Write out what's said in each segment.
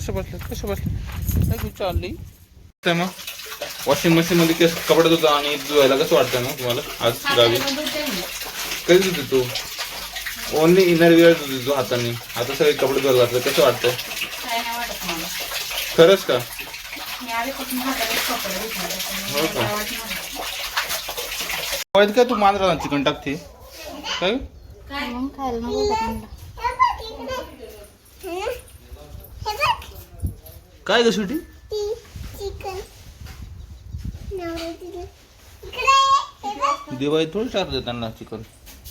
कशा बसल्या कशा बसल्या काय तू चालली? काय मग? वॉशिंग मशीन मध्ये केस कपडे धुता आणि धुवायला कसं वाटतं मग तुम्हाला? आज गावी? कधी धुते? तू ओनली इनर वेअर धुते तू हाताने. आता सगळे कपडे धुवायला घातलं. कसं वाटतं? काय नाही वाटत मला. खरंच का? हो का? काय नाही. तू मांजरा चिकन टाकते? काय? खायला? काय ग सुटी दिवाळी थोडी टाकते त्यांना चिकन.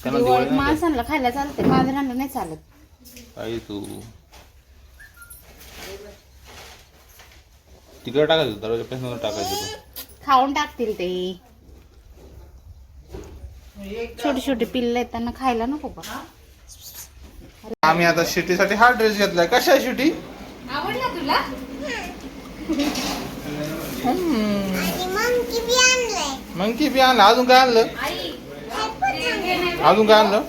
त्यांना दिवाळी दिवाळीत नाही माणसांना खायला चालते मांजरांना नाही चालत? आई तू. तिकडे टाकायचं दरवाजा पेन टाकायचं तू खाऊन टाकतील ते. छोटे छोटे पिल्ल आहेत त्यांना खायला नको का आम्ही आता शिटीसाठी हा ड्रेस घेतलाय. कशा आहे शिटी आवडला तुला मंकी बी आणलं. अजून काय आणलं? अजून काय आणलं?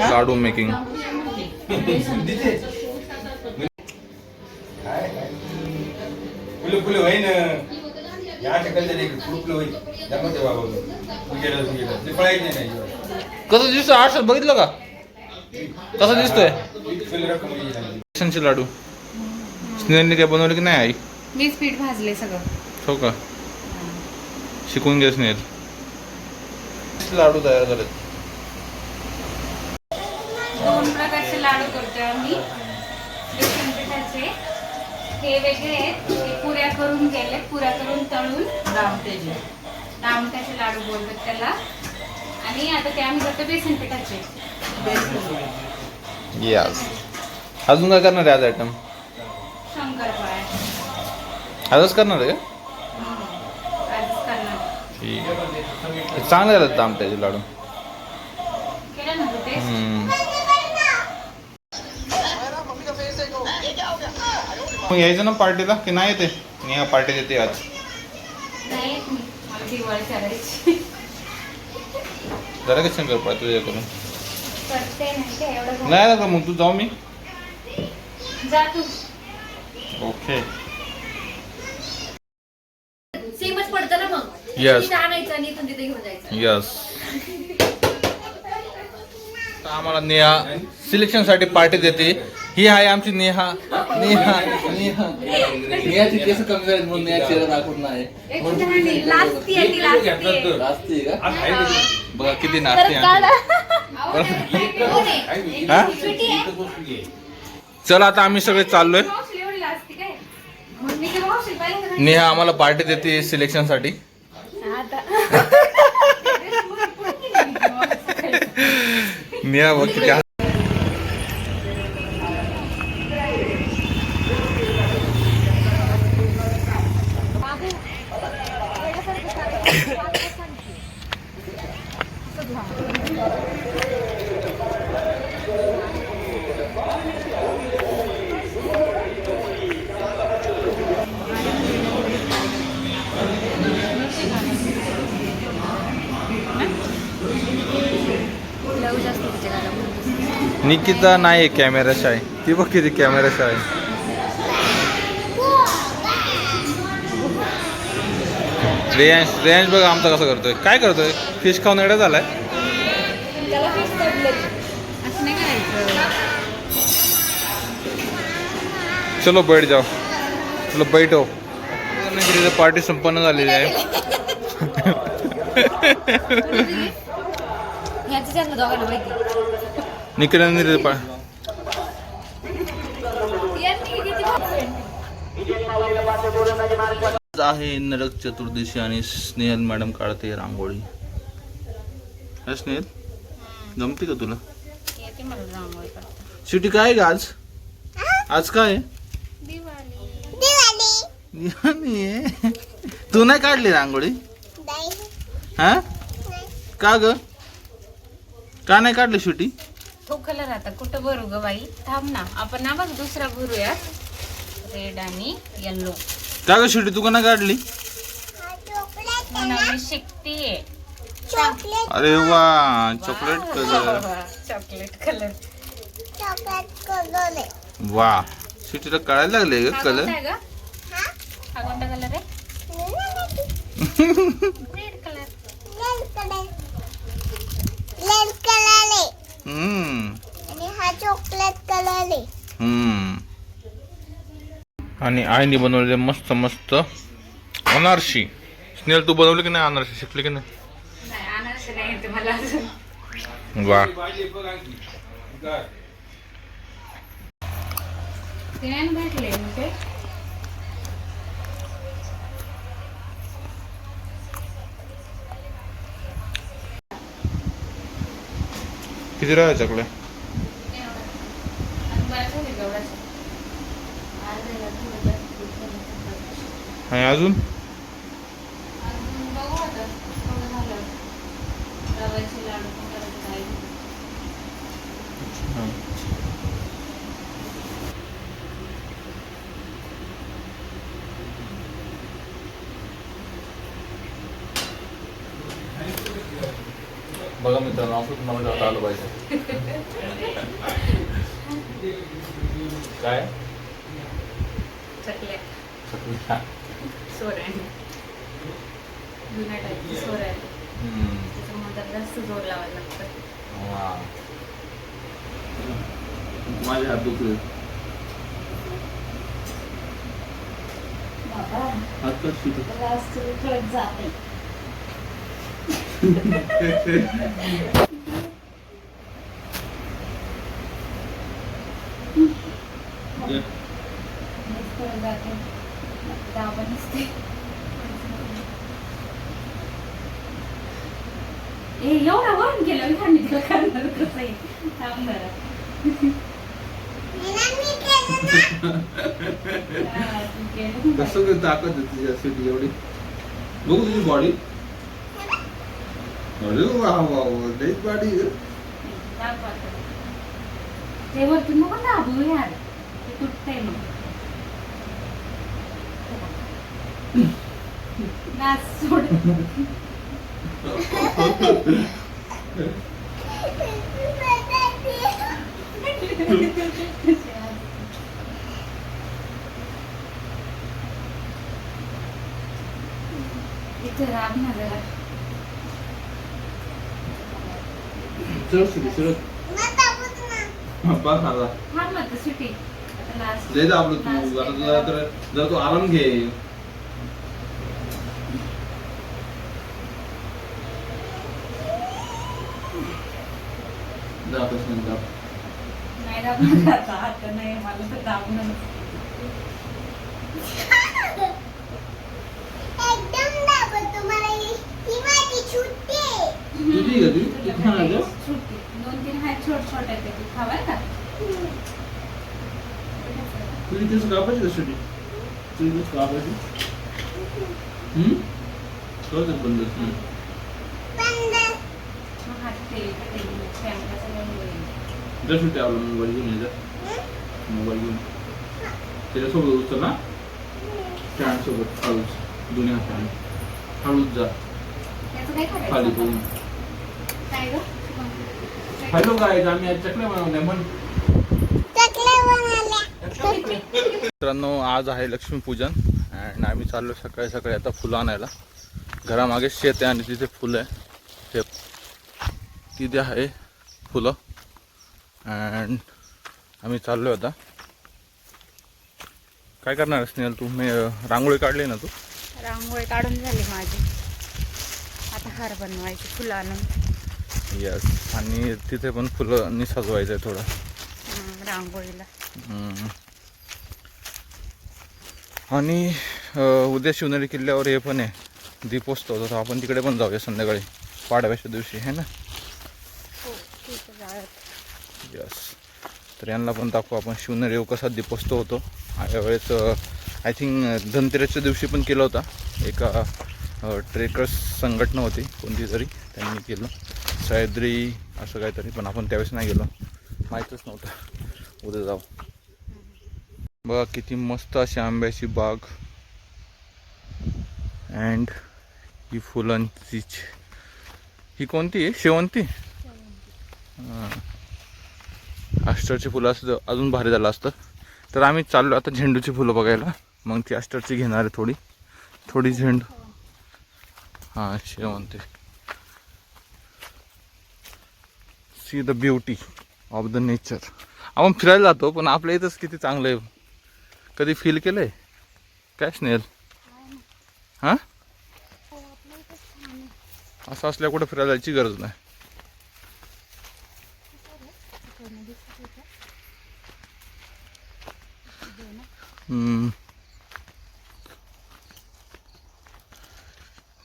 लाडू मेकिंग फुलं फुलं होईन या फुलं फुलं होईल दाखवते बाबा उजेडा उजेडा ते पळायचं नाही कसं दिसतोय? आरशात बघितलं का? कसं दिसतोय? बेसनचे लाडू. स्नेहलने काय बनवले की नाही आई? मीच पीठ भाजले सगळं. हो का? शिकून घे स्नेहल. लाडू तयार करत दोन प्रकारचे लाडू करतोय आम्ही. बेसन पिठाचे. हे वेगळे आहेत. हे पुऱ्या करून गेले पुऱ्या करून तळून दामट्याचे दामट्याचे लाडू बोलतात त्याला. आणि आता ते आम्ही करतो बेसन पिठाचे. यस अजून काय करणार आहे आज आयटम शंकरपाळ्या आजच करणार आहे का? हम्म. आजच करणार. ठीक आहे. चांगले झाले आमट्याचे लाडू. केलं ना तू ते हम्म. मग यायचं ना पार्टीला की नाही येते? मी ह्या पार्टी देते आज. नाही येत मी. मला दिवाळी करायची जरा का शंकर पाय तुझ्या करून. करते नाही काय एवढं नाही लागलं मग तू जाऊ मी. जा तू. ओके. सेमच पडतं ना मग. Yes. इथं आणायचं आणि इथून तिथे घेऊन जायचं. यस आम्हाला नेहा सिलेक्शनसाठी पार्टी देते. ही आहे आमची नेहा. नेहा नेहा. नेहाची केस कमी झाली म्हणून नेहा चेहरा दाखवत नाही. लाजती आहे ती लाजती आहे. नाचते का? बघा किती. हा चला आता आम्ही सगळे चाललोय. नेहा आम्हाला पार्टी देते सिलेक्शनसाठी. नेहा बघ निकिता नाही कॅमेरा शाय ती बघ किती कॅमेरा शाय रेयांश रेयांश बघ आमचा कसं करतोय. काय करतोय? फिश खाऊन एवढा झालाय. चलो बैठ जाओ. चलो बैठो पार्टी संपन्न झालेली आहे. निकिताने दिलेली पा आहे नरक चतुर्दशी आणि स्नेहल मॅडम काढते रांगोळी. हा स्नेहल? जमते का तुला? शेवटी काय आहे ग आज? आज काय. तू नाही काढली रांगोळी? हा? का ग? का नाही काढली शेवटी तो कलर आता कुठं भरू ग बाई? थांब ना. आपण ना बघ दुसरा भरूया रेड आणि येल्लो का ग शेवटी तू का नाही काढली? म्हणून मी शिकतीये. चॉकलेट अरे वा chocolate colour chocolate colour chocolate colour वा. सिटीला कळायला लागले ग हा कलर कोणता आहे ग? हा? कोणता कलर आहे? Red colour red colour red colour आहे हम्म आणि हा चॉकलेट कलर आहे हम्म. आणि आईने बनवले मस्त मस्त अनारशी. स्नेल तू बनवली की नाही अनारशी? शिकली की नाही? वा. भेटले किती राहायचं चकल्या आणि अजून झालं गवळाचं अर्ध्याला थोडं जास्त दूध झालं. आणि अजून अजून बघू आता थोडं झालं रव्याचे लाडू पण करायचे आहे. बघा मित्रांनो असं तुम्हाला जाता आलं पाहिजे काय चकल्या जुन्या टाईपची. त्याच्यामुळे त्याला जास्त जोर लावायला लागतं वा. माझे हात दुखले हात कट सुटले. ये. ए एवढा वरून गेलं मी तुला करणार कसं आहे थांब जरा. मी केलं ना तू केलं. कसं ताकद आहे तुझ्यासाठी एवढी बघू तुझी बॉडी अरे वा वा वा लईच बॉडी आता. ते वरतून नको दाबू यार ते तुटतंय मग नाच सोड इथे राब ना जरा चल सुटी लय दाबलं तू एक तुला तर जरा तू आराम घे दाबच नाही दाब नाही दाबणार आता आता नाही मला तर दाबणार एकदम दाबत तुम्हाला ही ही माझी छुट्टी तुझी का ती किती छान आहे गं. दोन तीन हात छोट छोट आहेत ते खावाय का तुझी केस कापायची का सुटी तुझी केस कापायची दे बंद हम्म. पण मग हात ते कॅमेरा सगळं होईल. जा सुटी आपला मोबाईल घेऊन ये जा. मोबाईल घेऊन. त्याच्यासोबत उचल ना स्टँड सोबत हळूच. दोन्ही हाताने. हळूच जा. खाली? बघून? हॅलो काय आम्ही आज चकल्या बनवल्या. म्हण. मित्रांनो आज आहे लक्ष्मीपूजन अँड आम्ही चाललो सकाळी सकाळी आता फुलं आणायला. घरामागे शेत आहे आणि तिथे फुलं आहे. ते तिथे आहे फुलं. अँड आम्ही चाललो आता. काय करणार स्नेहल तू? मी रांगोळी काढली ना तू? रांगोळी काढून झाली माझी. आता हार बनवायची फुलं आणून. यस आणि तिथे पण फुलं सजवायचं आहे थोडं रांगोळीला. आणि उद्या शिवनेरी किल्ल्यावर हे पण आहे. दीपोत्सव तर आपण तिकडे पण जाऊया संध्याकाळी. पाडव्याच्या दिवशी आहे ना? हो. यस तर यांना पण दाखवू आपण शिवनेरीवर कसा दीपोत्सव होतो. यावेळेस आय थिंक धनतेरसच्या दिवशी पण केला होता. एका ट्रेकर्स संघटना होती कोणती तरी त्यांनी केलं. सह्याद्री असं काहीतरी पण आपण त्यावेळेस नाही गेलो. माहीतच नव्हतं. उद्या जाऊ. बघा किती मस्त अशी आंब्याची बाग. अँड ही फुलांची ही कोणती? आहे शेवंती? हां. अष्टरची फुलं असतं अजून भारी झालं असतं. तर आम्ही चाललो आता झेंडूची फुलं बघायला. मग ती अष्टरची घेणार आहे थोडी. थोडी झेंडू. हां शेवंती. See the beauty of the nature आपण फिरायला जातो पण आपल्या इथंच किती चांगलं आहे. कधी फील केलं आहे काय स्नेल हां? असं असल्या कुठं फिरायला जायची गरज नाही.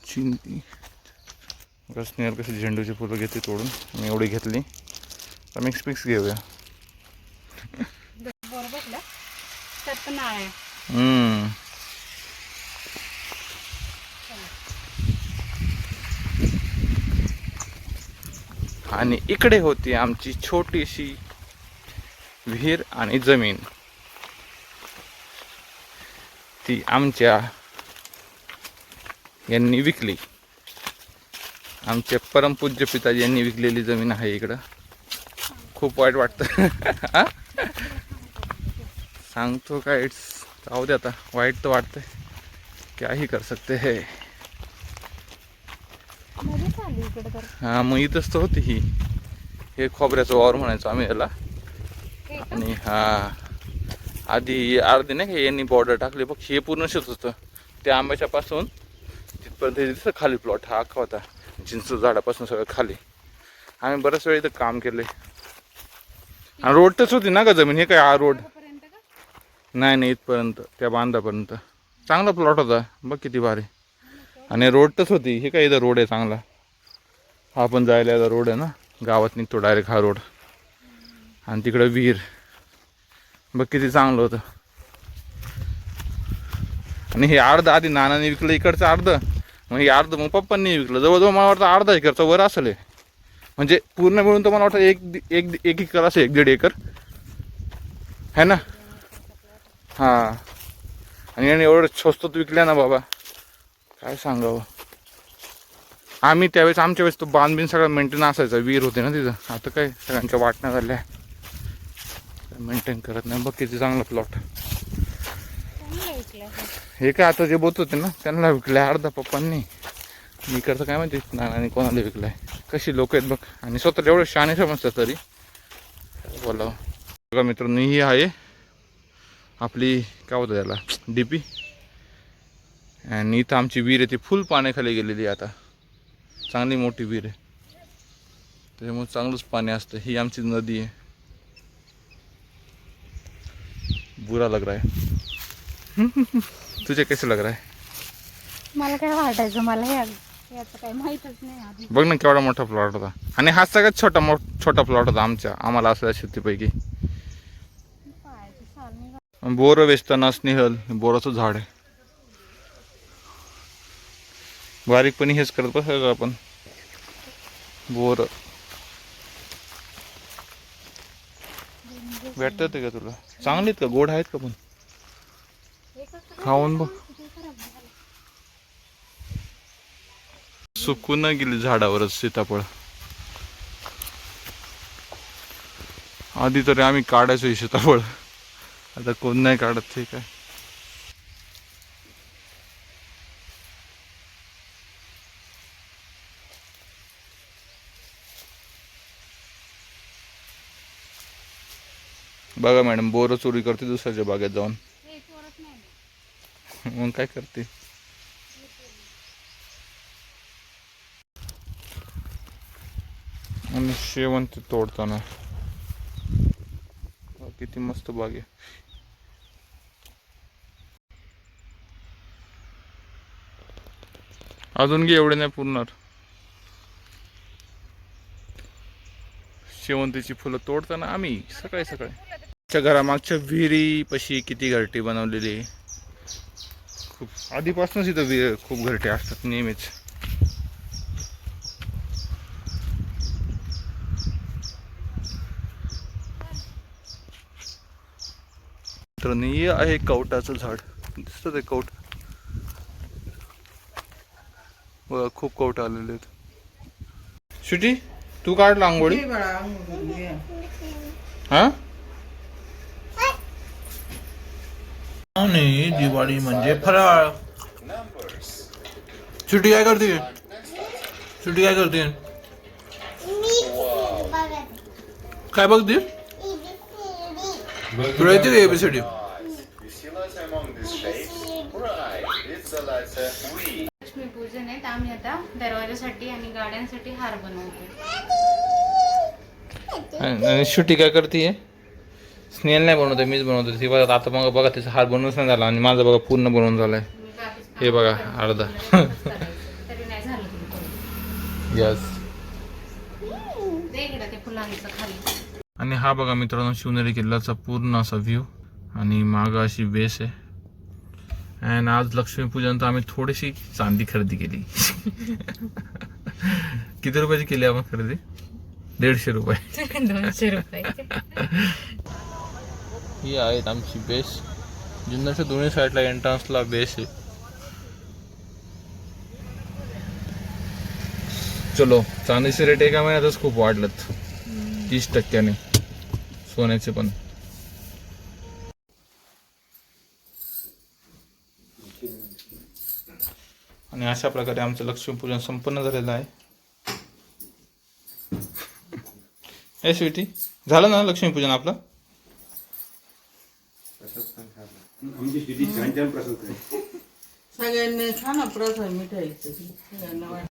चिंती. बघा स्नेहल कशी झेंडूची फुलं घेते तोडून. मी एवढी घेतली. तर मिक्स मिक्स घेऊया. पण आहे हम्म. आणि इकडे होती आमची छोटीशी विहीर आणि जमीन. ती आमच्या यांनी विकली. आमचे परमपूज्य पिताजी यांनी विकलेली जमीन आहे इकडं. खूप वाईट वाटतं. सांगतो काय इट्स जाऊ दे आता. वाईट तर वाटतंय. क्या ही कर सकते है? हा मग इथंच तर होती ही. हे खोबऱ्याचं वावर म्हणायचो आम्ही याला. का? आणि हा आधी अर्धी नाही का यांनी बॉर्डर टाकली. बघ हे पूर्ण शेत होतं. त्या आंब्याच्या पासून तिथपर्यंत दिसतं खाली प्लॉट हा अख्खा होता. चिंच झाडापासून सगळं खाली. आम्ही बऱ्याच वेळ इथं काम केलंय. आणि रोडच होती ना का जमीन? हे काय हा रोड? का नाही नाही इथपर्यंत त्या बांधापर्यंत. चांगला प्लॉट होता. बघ किती भारी. आणि रोडच होती. हे काय इथं रोड आहे चांगला. हा पण जायला याचा रोड आहे ना. गावात निघतो डायरेक्ट हा रोड आणि तिकडं विहीर. बघ किती चांगलं होतं. आणि हे अर्ध आधी नानाने विकलं इकडचं अर्ध. मग हे अर्ध मग पप्पांनी विकलं. जवळजवळ मला वाटतं अर्धा एकरचं वर असेल म्हणजे पूर्ण मिळून तर मला वाटतं एक एक एक एकर असेल एक दीड एकर. है ना? हां. आणि याने एवढं स्वस्तात विकल्या ना बाबा. काय सांगावं? आम्ही त्यावेळेस आमच्या वेळेस तो बांधबीन सगळं मेंटेन असायचा. विहीर होते ना तिथं. आता काय? सगळ्यांच्या वाटण्या झाल्या. मेंटेन करत नाही. बघ किती चांगला प्लॉट हे काय आता जे बोलत होते ना त्यांना विकलंय अर्धा पप्पांनी. मी करतं काय माहिती? नानाने कोणाला विकलाय? कशी लोक आहेत बघ. आणि स्वतः एवढं शाणे समजतात तरी. बोलावं? बघा मित्रांनो ही आहे. आपली काय होतं त्याला डी पी आणि इथं आमची विहीर आहे ती फुल पाण्याखाली गेलेली आहे आता. चांगली मोठी विहीर आहे. त्याच्यामुळे चांगलंच पाणी असतं. ही आमची नदी आहे. बुरा लग रहा है. तुझे कैसे लग रहा है? मला काय वाटायचं मला हे याचं काही माहीतच नाही बघ ना केवढा मोठा प्लॉट होता. आणि हा सगळ्यात छोटा मो छोटा प्लॉट होता आमच्या. आम्हाला असल्या शेतीपैकी. बोर वेचताना स्नेहल बोराचं झाड आहे. बारीकपणी हेच करत बस आपण. बोर. भेटतात का तुला? चांगले आहेत का? गोड आहेत का पण? खाऊन बघ. सुकून गेली झाडावरच सीताफळ. आधी तरी आम्ही काढायचो सीताफळ. आता कोण नाही काढत ठीक आहे. बघा मॅडम बोरं चोरी करते दुसऱ्याच्या बागेत जाऊन. हे मग काय करते? आणि शेवंती तोडताना. किती मस्त बाग आहे. अजून घे एवढे नाही पुरणार. शेवंतीची फुलं तोडताना आम्ही सकाळी सकाळी. आमच्या घरामागच्या विहिरी पशी किती घरटी बनवलेली आहे. खूप आधीपासूनच इथं विहीर खूप घरटे असतात नेहमीच. तर आहे कवटाचं झाड. दिसतं ते कवट. बघा खूप कवट आलेले आहेत. सुटी तू काढ रांगोळी हा आणि दिवाळी म्हणजे फराळ. सुटी काय करते? सुटी काय करते? काय बघते. तुला येते एबीसीडी लक्ष्मी पूजन आहे तर आम्ही आता दरवाजासाठी आणि गाड्यांसाठी हार बनवतो सुटी काय करते स्नेल नाही बनवते मीच बनवतो ती बघा आता मग बघा तिचा हार बनवूनच नाही झाला आणि माझा बघा पूर्ण बनवून झालाय. हे बघा, अर्धा. यस आणि हा बघा मित्रांनो शिवनेरी किल्ल्याचा पूर्ण असा व्ह्यू आणि माग अशी बेस आहे. अँड आज लक्ष्मीपूजन तर आम्ही थोडीशी चांदी खरेदी केली. किती रुपयाची केली आपण खरेदी? दीडशे रुपये. दोनशे रुपये. ही आहेत आमची बेस. जुन्नरच्या दोन्ही साईडला एंट्रन्सला बेस आहे. चलो चांदीचे रेट एका महिन्यातच खूप वाढलेत. तीस टक्क्याने. सोन्याचे पण. अशा प्रकारे आमचं लक्ष्मीपूजन संपन्न झालेलं आहे. ए स्वीटी झालं ना लक्ष्मीपूजन आपलं? आमची स्थिती छान छान प्रसंग आहे. सगळ्यांनी छान प्रसाद वाट